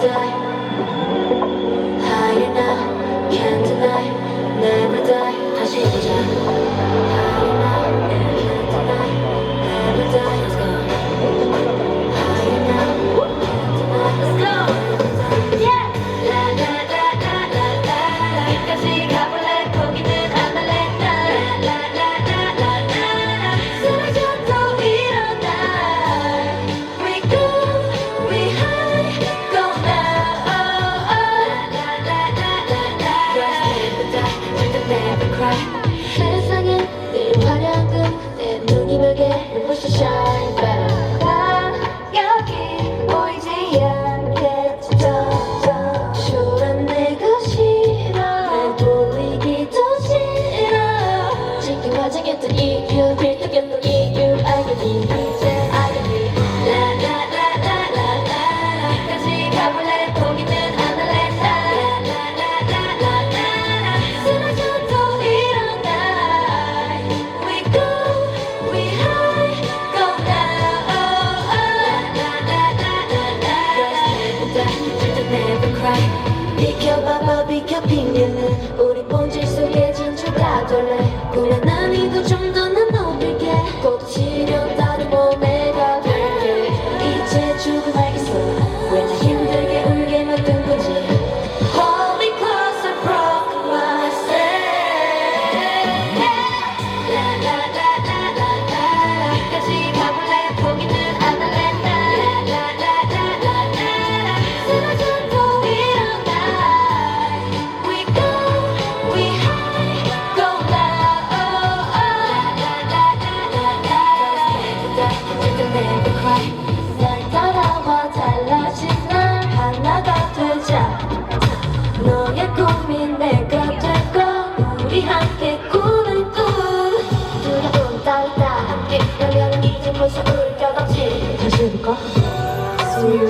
die. 세상에 늘 화려한 내 눈이 멀게 눈물 쏘 shine better. 보이지 않게 점점 초란 내가 싫어. 날 보이기도 싫어. 지금 화장했던 이 큐빅 우리 본질 속에 진출가돌래. 꿈의 난이도 좀더 난 높일게. 꽃이려 Sweet.